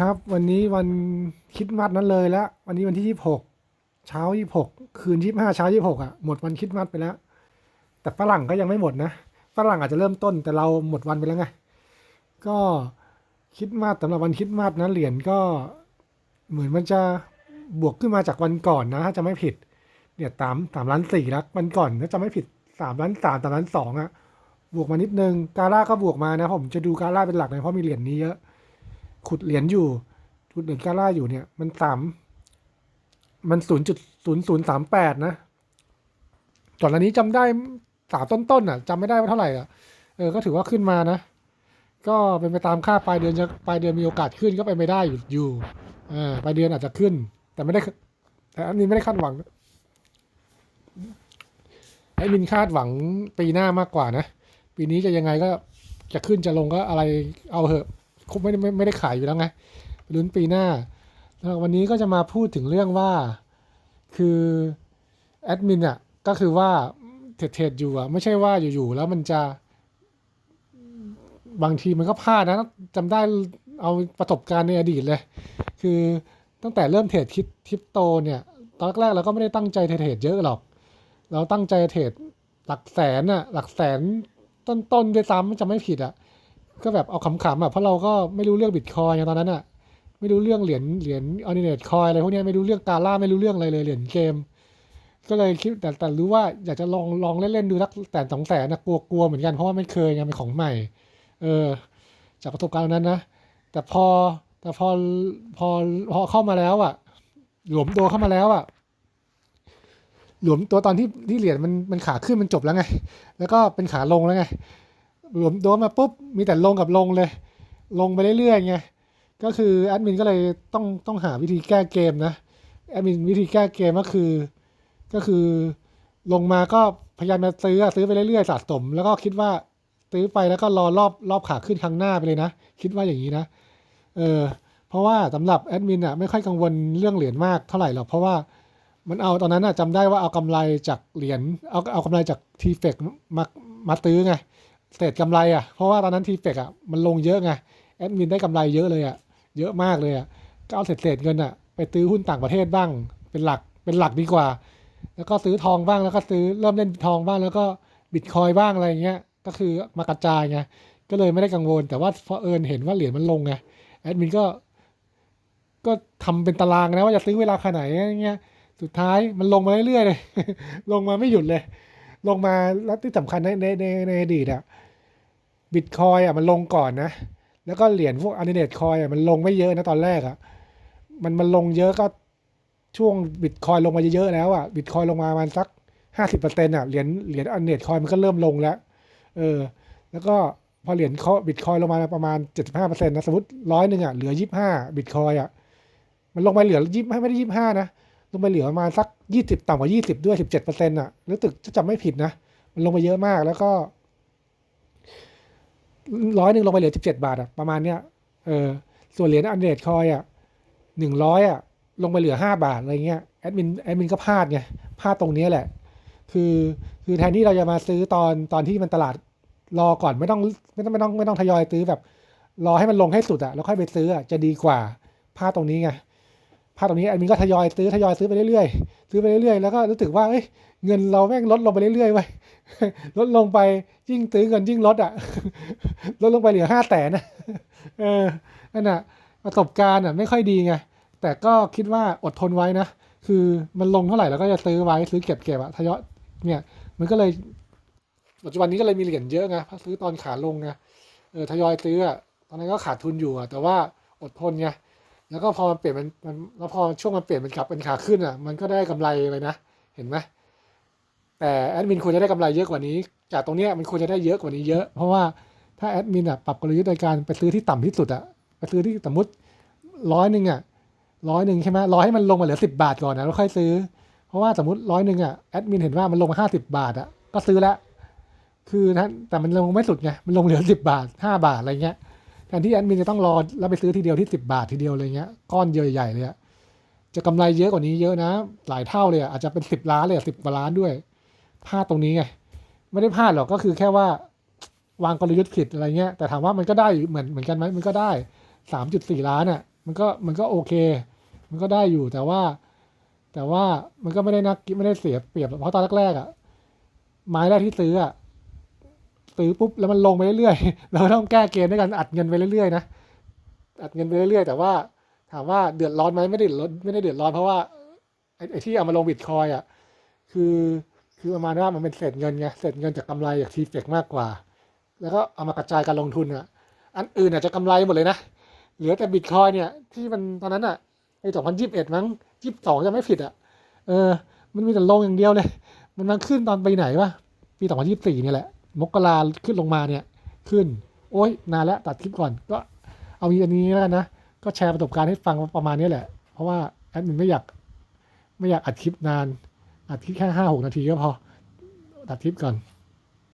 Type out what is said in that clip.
ครับวันนี้วันคริดมัดนั้นเลยแล้ว วันนี้วันที่ยี่หกเช้ายี่หกคืนยี่ห้าเช้ายี่หกอะหมดวันคริดมัดไปแล้ว แต่ฝรั่งก็ยังไม่หมดนะฝรั่งอาจจะเริ่มต้นแต่เราหมดวันไปแล้วไงก็คริดมัดสำหรับวันคริดมัดนะเหรียญก็เหมือนมันจะบวกขึ้นมาจากวันก่อนนะ ถ้าจะไม่ผิด เนี่ยสามสามล้านสี่แล้ววันก่อนถ้าจะไม่ผิดสามล้านสามสามล้านสองอะบวกมานิดนึงกาล่าก็บวกมานะผมจะดูกาล่าเป็นหลักเลยเพราะมีเหรียญนี้เยอะ ขุดเหรียญอยู่ขุดเหรียญกาล่าอยู่เนี่ย มันสามมันศูนย์จุดศูนย์ศูนย์สามแปดนะก่อนอันนี้จำได้สามต้นๆอะจำไม่ได้ว่าเท่าไหร่อะเออก็ถือว่าขึ้นมานะ ก็เป็นไปตามค่าปลายเดือนจะปลายเดือนมีโอกาสขึ้นก็ไปไม่ได้อยู่อยู่อ่าปลายเดือนอาจจะขึ้น แต่ไม่ได้แต่อันนี้ไม่ได้คาดหวังไอ้มินคาดหวังปีหน้ามากกว่านะ ปีนี้จะยังไงก็จะขึ้นจะลงก็อะไรเอาเหอะ คงไม่ได้ไม่ไม่ได้ขายอยู่แล้วไงลุ้นปีหน้าแล้ววันนี้ก็จะมาพูดถึงเรื่องว่าคือแอดมินอะก็คือว่าเทรดเทรดอยู่อะไม่ใช่ว่าอยู่ๆแล้วมันจะ บางทีมันก็พลาดนะจำได้เอาประสบการณ์ในอดีตเลย คือตั้งแต่เริ่มเทรดคริปคริปโตเนี่ยตอนแรกเราก็ไม่ได้ตั้งใจเทรดเยอะหรอก เราตั้งใจเทรดหลักแสนอะหลักแสนต้นๆด้วยซ้ำจะไม่ผิดอะ ก็แบบเอาขำๆอะเพราะเราก็ไม่รู้เรื่องบิตคอยน์ตอนนั้นอะไม่รู้เรื่องเหรียญเหรียญออนิเนตคอยอะไรพวกนี้ไม่รู้เรื่องกาล่าไม่รู้เรื่องอะไรเลยเหรียญเกม ก็เลยคิดแต่แต่รู้ว่าอยากจะลองลองเล่นๆดูสักแต่สองแสนนะกลัวกลัวเหมือนกันเพราะว่าไม่เคยไงเป็นของใหม่ เออ จากประสบการณ์นั้นนะแต่พอแต่พอพอพอเข้ามาแล้วอะหลวมตัวเข้ามาแล้วอะหลวมตัวตอนที่ที่เหรียญมันมันขาขึ้นมันจบแล้วไง แล้วก็เป็นขาลงแล้วไง หลวมตัวมาปุ๊บมีแต่ลงกับลงเลย ลงไปเรื่อยๆไงก็คือแอดมินก็เลยต้องต้องหาวิธีแก้เกมนะแอดมินวิธีแก้เกมก็คือ ก็คือลงมาก็พยายามจะซื้อซื้อไปเรื่อยๆสะสม แล้วก็คิดว่าซื้อไปแล้วก็รอรอบรอบขาขึ้นครั้งหน้าไปเลยนะ คิดว่าอย่างนี้นะเออเพราะว่าสำหรับแอดมินอะไม่ค่อยกังวลเรื่องเหรียญมากเท่าไหร่หรอกเพราะว่ามันเอาตอนนั้นอะจำได้ว่าเอากำไรจากเหรียญเอาเอากำไรจากทีเฟกมามาตื้อไง เศษกำไรอะเพราะว่าตอนนั้นทีเฟกอะมันลงเยอะไงแอดมินได้กำไรเยอะเลยอะเยอะมากเลยอะก็เอาเศษเศษเงินอะไปซื้อหุ้นต่างประเทศบ้าง เป็นหลักเป็นหลักดีกว่า แล้วก็ซื้อทองบ้างแล้วก็ซื้อเริ่มเล่นทองบ้างแล้วก็บิตคอยบ้างอะไรเงี้ยก็คือมากระจายไงก็เลยไม่ได้กังวล แต่ว่าพอเอิญเห็นว่าเหรียญมันลงไงแอดมินก็ ก็ทำเป็นตารางนะว่าจะซื้อเวลาขนาดไหนเงี้ยสุดท้ายมันลงมาเรื่อยๆเลย ลงมาไม่หยุดเลย ลงมาแล้วที่สำคัญในในในในอดีตอะบิตคอยอะมันลงก่อนนะ แล้วก็เหรียญพวกอันเดตคอยอะมันลงไม่เยอะนะตอนแรกอะมันมันลงเยอะก็ช่วงบิตคอยลงมาเยอะๆแล้วอะบิตคอยลงมาประมาณสักห้าสิบเปอร์เซ็นต์อะเหรียญเหรียญอันเดตคอยมันก็เริ่มลงแล้ว เออ แล้วก็พอเหรียญเขาบิตคอยลงมาประมาณเจ็ดสิบห้าเปอร์เซ็นต์นะสมมติร้อยหนึ่งอะเหลือยี่สิบห้าบิตคอยอะมันลงไปเหลือยี่ไม่ได้ยี่สิบห้านะ ลงไปเหลือประมาณสักยี่สิบต่ำกว่ายี่สิบด้วยสิบเจ็ดเปอร์เซ็นต์อะรู้สึกจะจำไม่ผิดนะ มันลงไปเยอะมากแล้วก็ร้อยหนึ่งลงไปเหลือสิบเจ็ดบาทอะประมาณเนี้ยเออส่วนเหรียญอันเดตคอยอะหนึ่งร้อยอะลงไปเหลือห้าบาทอะไรเงี้ยแอดมินแอดมินก็พลาดไงพลาดตรงนี้แหละ คือคือแทนที่เราจะมาซื้อตอนตอนที่มันตลาดรอก่อนไม่ต้องไม่ต้องไม่ต้องไม่ต้องทยอยซื้อแบบ รอให้มันลงให้สุดอะแล้วค่อยไปซื้ออะจะดีกว่าพลาดตรงนี้ไง พลาดตรงนี้อันนี้ก็ทยอยซื้อทยอยซื้อไปเรื่อยๆซื้อไปเรื่อยๆแล้วก็รู้สึกว่าเอ้ยเงินเราแม่งลดลงไปเรื่อยๆไปลดลงไปยิ่งซื้อเงินยิ่งลดอะลดลงไปเหลือห้าแสนนะเออนั่นอะประสบการณ์อะไม่ค่อยดีไงแต่ก็คิดว่าอดทนไว้นะคือมันลงเท่าไหร่เราก็จะซื้อไว้ซื้อเก็บเก็บอะทยอยเนี่ยมันก็เลยปัจจุบันนี้ก็เลยมีเหรียญเยอะไงซื้อตอนขาลงไงเออทยอยซื้ออะตอนนั้นก็ขาดทุนอยู่อะแต่ว่าอดทนไง แล้วก็พอมันเปลี่ยนมันมันแล้วพอช่วงมันเปลี่ยนเป็นกลับเป็นขาขึ้นอะมันก็ได้กำไรเลยนะ เห็นไหมแต่แอดมินควรจะได้กำไรเยอะกว่านี้ จากตรงเนี้ยมันควรจะได้เยอะกว่านี้เยอะ เพราะว่าถ้าแอดมินอะปรับกลยุทธ์โดยการไปซื้อที่ต่ำที่สุดอะไปซื้อที่สมมติร้อยหนึ่งอะร้อยหนึ่งใช่ไหมร้อยให้มันลงมาเหลือสิบาทก่อนนะแล้วค่อยซื้อ เพราะว่าสมมติร้อยหนึ่งอะแอดมินเห็นว่ามันลงมาห้าสิบบาทอะก็ซื้อแล้วคือนะแต่มันลงไม่สุดไงมันลงเหลือสิบบาทห้าบาทอะไรเงี้ย แทนที่แอดมินจะต้องรอแล้วไปซื้อทีเดียวที่สิบาททีเดียวอะไรเงี้ยก้อนเยอะใหญ่เลยอะจะกำไรเยอะกว่านี้เยอะนะ หลายเท่าเลยอะอาจจะเป็นสิบล้านเลยสิบกว่าล้านด้วยพลาดตรงนี้ไงไม่ได้พลาดหรอกก็คือแค่ว่าวางกลยุทธ์ผิดอะไรเงี้ยแต่ถามว่ามันก็ได้เหมือนเหมือนกันไหมมันก็ได้สามจุดสี่ล้านอะมันก็มันก็โอเค มันก็ได้อยู่แต่ว่า แต่ว่ามันก็ไม่ได้นักไม่ได้เสียเปรียบเพราะตอนแรกๆอะไม้แรกที่ซื้ออะ ซื้อปุ๊บแล้วมันลงไปเรื่อยๆเราต้องแก้เกมด้วยการอัดเงินไปเรื่อยๆนะอัดเงินไปเรื่อยๆ แต่ว่าถามว่าเดือดร้อนไหมไม่ได้เดือดร้อนไม่ได้เดือดร้อนเพราะว่าไอ้ที่เอามาลงบิตคอยอะคือคือประมาณว่ามันเป็นเศษเงินไงเศษเงินจากกำไรจากทีเฟกมากกว่า แล้วก็เอามากระจายการลงทุนอะอันอื่นอาจจะกำไรหมดเลยนะเหลือแต่บิตคอยเนี่ยที่มันตอนนั้นอะไอ้สองพันยี่สิบเอ็ดมั้งยี่สิบสองจะไม่ผิดอะเออ มันมีแต่ลงอย่างเดียวเลย มันมาขึ้นตอนไปไหนวะปีสองพันยี่สิบสี่เนี่ยแหละ มกราขึ้นลงมาเนี่ยขึ้น โอ้ยนานแล้วตัดคลิปก่อนก็เอาอันนี้แล้วกันนะ ก็แชร์ประสบการณ์ให้ฟังประมาณนี้แหละ เพราะว่าแอดมินไม่อยากไม่อยากอัดคลิปนานอัดคลิปแค่ห้าหกนาทีก็พอตัดคลิปก่อน